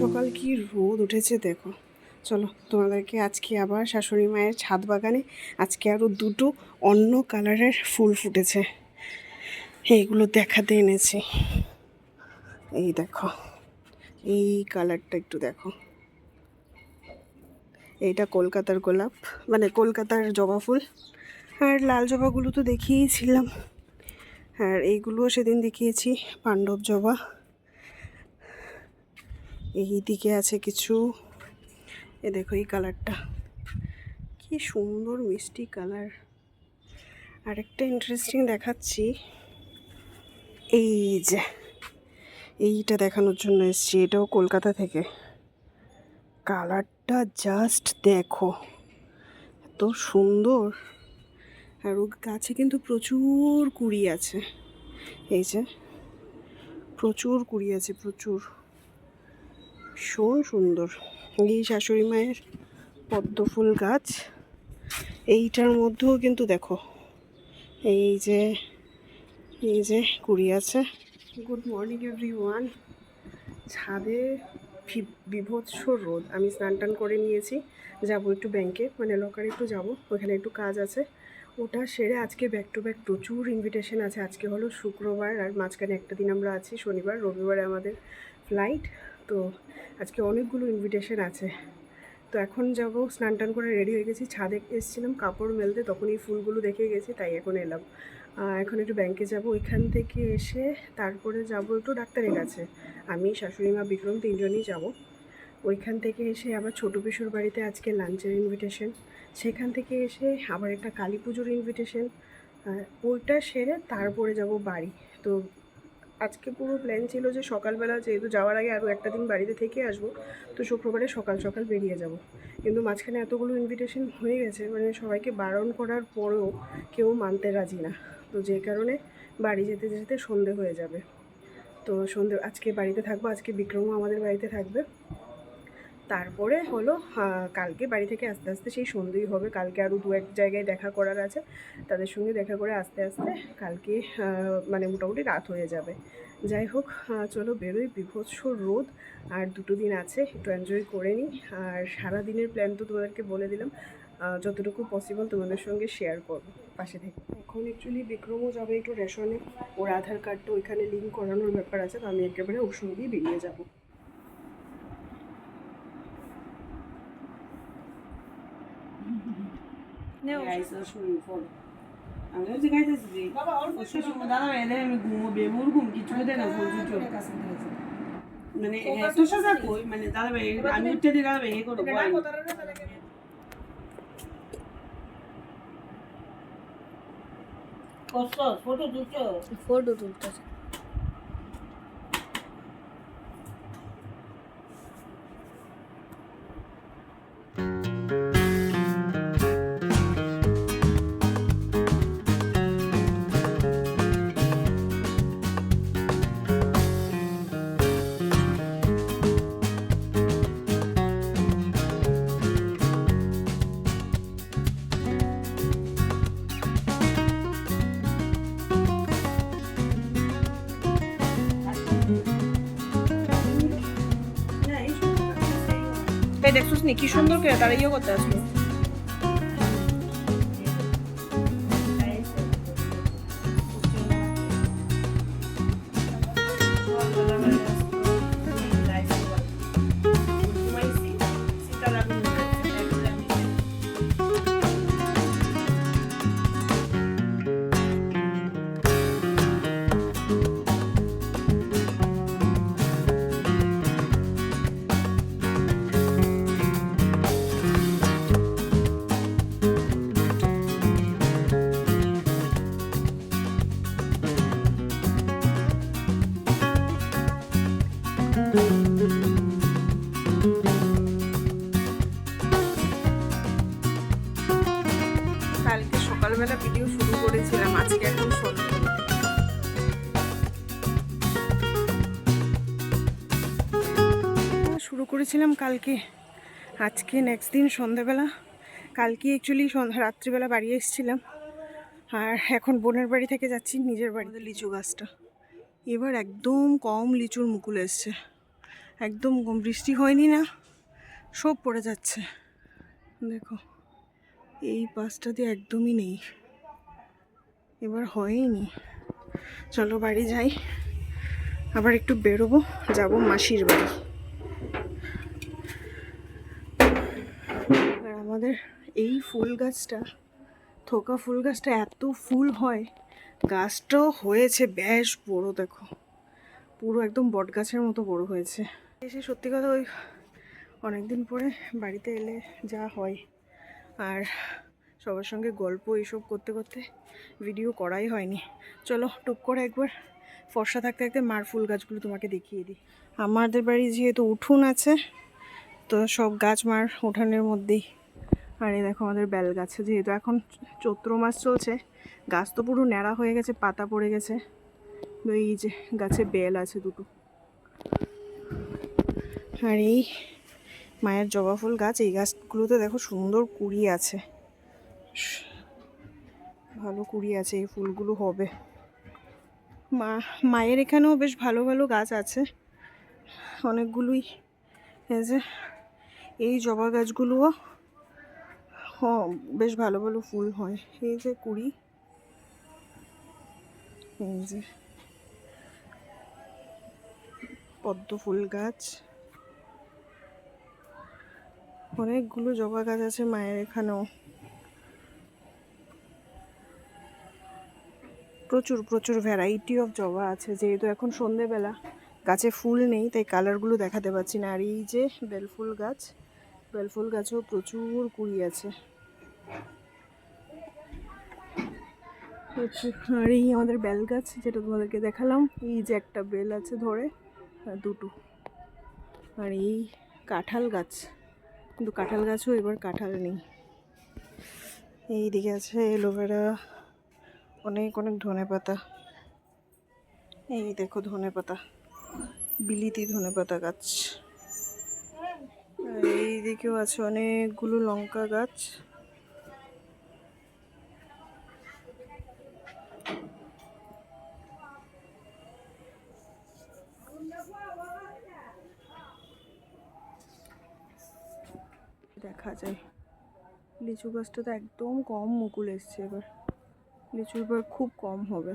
সকাল কি রোদ উঠেছে দেখো। চলো, তোমাদেরকে আজকে আবার শাশুড়ি মায়ের ছাদ বাগানে আজকে আরও দুটো অন্য কালারের ফুল ফুটেছে। এইগুলো দেখাতে এনেছি। এই দেখো, এই কালারটা একটু দেখো। এইটা কলকাতার গোলাপ মানে কলকাতার জবা ফুল। আর লাল জবাগুলো তো দেখিয়েছিলাম আর এইগুলোও সেদিন দেখিয়েছি, পাণ্ডব জবা। এই দিকে আছে কিছু। এ দেখো এই কালারটা। কি সুন্দর মিষ্টি কালার। আরেকটা ইন্টারেস্টিং দেখাচ্ছি। এই যে, এইটা দেখানোর জন্য এসেছি। এটাও কলকাতা থেকে। কালারটা জাস্ট দেখো। এত সুন্দর। আর ও গাছে কিন্তু প্রচুর কুড়ি আছে। এই যে, প্রচুর কুড়ি আছে, প্রচুর। ভীষণ সুন্দর। এই শাশুড়ি মায়ের পদ্ম ফুল গাছ। এইটার মধ্যেও কিন্তু দেখো, এই যে এই যে কুড়ি আছে। গুড মর্নিং এভরি ওয়ান ছাদে বিভৎস রোদ। আমি স্নান টান করে নিয়েছি। যাব একটু ব্যাংকে মানে লকারে একটু যাব। ওখানে একটু কাজ আছে। ওটা সেরে আজকে ব্যাক টু ব্যাক প্রচুর ইনভিটেশন আছে। আজকে হলো শুক্রবার, আর মাঝখানে একটা দিন আমরা আছি, শনিবার, রবিবারে আমাদের ফ্লাইট তো আজকে অনেকগুলো ইনভিটেশন আছে। তো এখন যাব, স্নান টান করে রেডি হয়ে গেছি। ছাদে এসেছিলাম, কাপড় মেলতে তখন এই ফুলগুলো দেখে গেছি, তাই এখন এলাম। এখন একটু ব্যাংকে যাব, ওইখান থেকে এসে তারপরে যাব একটু ডাক্তারের কাছে। আমি, শাশুড়ি মা, বিক্রম তিনজনই যাব। ওইখান থেকে এসে আবার ছোটো পিসুর বাড়িতে আজকে লাঞ্চের ইনভিটেশন সেখান থেকে এসে আবার একটা কালী পুজোর ইনভিটেশন ওইটা সেরে তারপরে যাব বাড়ি। তো আজকে পুরো প্ল্যান ছিল যে সকালবেলা যেহেতু যাওয়ার আগে আরও একটা দিন বাড়িতে থেকে আসব, তো শুক্রবারে সকাল সকাল বেরিয়ে যাব। কিন্তু মাঝখানে এতগুলো ইনভিটেশন হয়ে গেছে মানে সবাইকে বারণ করার পরেও কেউ মানতে রাজি না। তো যে কারণে বাড়ি যেতে যেতে সন্ধে হয়ে যাবে। তো সন্ধে, আজকে বাড়িতে থাকব, আজকে বিক্রমও আমাদের বাড়িতে থাকবে। তারপরে হলো কালকে বাড়ি থেকে আস্তে আস্তে সেই সন্ধেই হবে। কালকে আরও দু এক জায়গায় দেখা করার আছে। তাদের সঙ্গে দেখা করে আস্তে আস্তে কালকে মানে মোটামুটি রাত হয়ে যাবে। যাই হোক চলো বেরোই। বিভৎস রোদ। আর দুটো দিন আছে, একটু এনজয় করে নিই। আর সারা দিনের প্ল্যান তো তোমাদেরকে বলে দিলাম। যতটুকু পসিবল তোমাদের সঙ্গে শেয়ার করব পাশে থেকে। এখন অ্যাকচুয়ালি বিক্রমও যাবে একটু রেশনে ওর আধার কার্ডটা ওইখানে লিঙ্ক করানোর ব্যাপার আছে, তো আমি একেবারে ওর সঙ্গেই বেরিয়ে যাব। আমি হচ্ছে খাইতেছি যে দাদা এলে আমি ঘুমো বেবুর ঘুম কিছু দেয় না ফুল চুটো মানে এত সাজা কই মানে দাদা ভাই আমি উঠতে দিই দাদা ভাই এ করব ফটো তুলতেছে দেখছিস নি? কি সুন্দর করে তারা ইয়ে করতে আসলো। কালকে সকালবেলা ভিডিও শুরু করেছিলাম, আজকে শুরু করেছিলাম কালকে। আজকে নেক্সট দিন সন্ধ্যাবেলা। কালকে অ্যাকচুয়ালি সন্ধ্যা, রাত্রিবেলা বাড়ি এসেছিলাম। আর এখন বোনের বাড়ি থেকে যাচ্ছি, নিজের বাড়িতে লিচু গাছটা। এবার একদম কম লিচুর মুকুল এসছে। একদম বৃষ্টি হয়নি না, সব পড়ে যাচ্ছে। দেখো, এই পাশটা দিয়ে একদমই নেই। এবার হয়নি। চলো বাড়ি যাই, আবার একটু বেরোবো, যাব মাসির বাড়ি। আর আমাদের এই ফুল গাছটা, থোকা ফুল গাছটা এত ফুল হয়, গাছটাও হয়েছে, বেশ বড় দেখো। পুরো একদম বট গাছের মতো বড় হয়েছে। এসে সত্যি কথা ওই অনেকদিন পরে বাড়িতে এলে যা হয়। আর সবার সঙ্গে গল্প এইসব করতে করতে ভিডিও করাই হয়নি। চলো টুক করে একবার ফর্সা থাকতে থাকতে মার ফুল গাছগুলো তোমাকে দেখিয়ে দিই। আমাদের বাড়ি যেহেতু উঠুন আছে, তো সব গাছ মার উঠানের মধ্যেই। আর এই দেখো আমাদের বেল গাছ, যেহেতু এখন চৈত্র মাস চলছে, গাছ তো পুরো ন্যাড়া হয়ে গেছে, পাতা পড়ে গেছে। তো এই যে গাছে বেল আছে দুটো। আর এই মায়ের জবা ফুল গাছ, এই গাছগুলোতে দেখো সুন্দর কুড়ি আছে। ভালো কুড়ি আছে, এই ফুলগুলো হবে। মা, মায়ের এখানেও বেশ ভালো ভালো গাছ আছে। অনেকগুলোই। এই যে, এই জবা গাছগুলোও বেশ ভালো ভালো ফুল হয়। এই যে কুড়ি। এই যে পদ্ম ফুল গাছ। অনেকগুলো জবা গাছ আছে মায়ের এখানেও। প্রচুর প্রচুর ভ্যারাইটি অফ জবা আছে, যেহেতু এখন সন্ধেবেলা। গাছে ফুল নেই, তাই কালারগুলো দেখাতে পারছি না। আর এই যে বেলফুল গাছ, বেলফুল গাছেও প্রচুর কুড়ি আছে। আর এই আমাদের বেল গাছ, যেটা তোমাদেরকে দেখালাম, এই যে একটা বেল আছে ধরে, দুটো। আর এই কাঁঠাল গাছ। কিন্তু কাঁঠাল গাছও এবার কাঁঠাল নেই। এই দিকে আছে এলোভেরা অনেক অনেক ধনে পাতা। এই দেখো ধনে পাতা, বিলিতি ধনে পাতা গাছ। আর এই দিকেও আছে অনেকগুলো লঙ্কা গাছ। দেখা যায়। লিচু গাছটা তো একদম কম মুকুল এসছে এবার। লিচু এবার খুব কম হবে।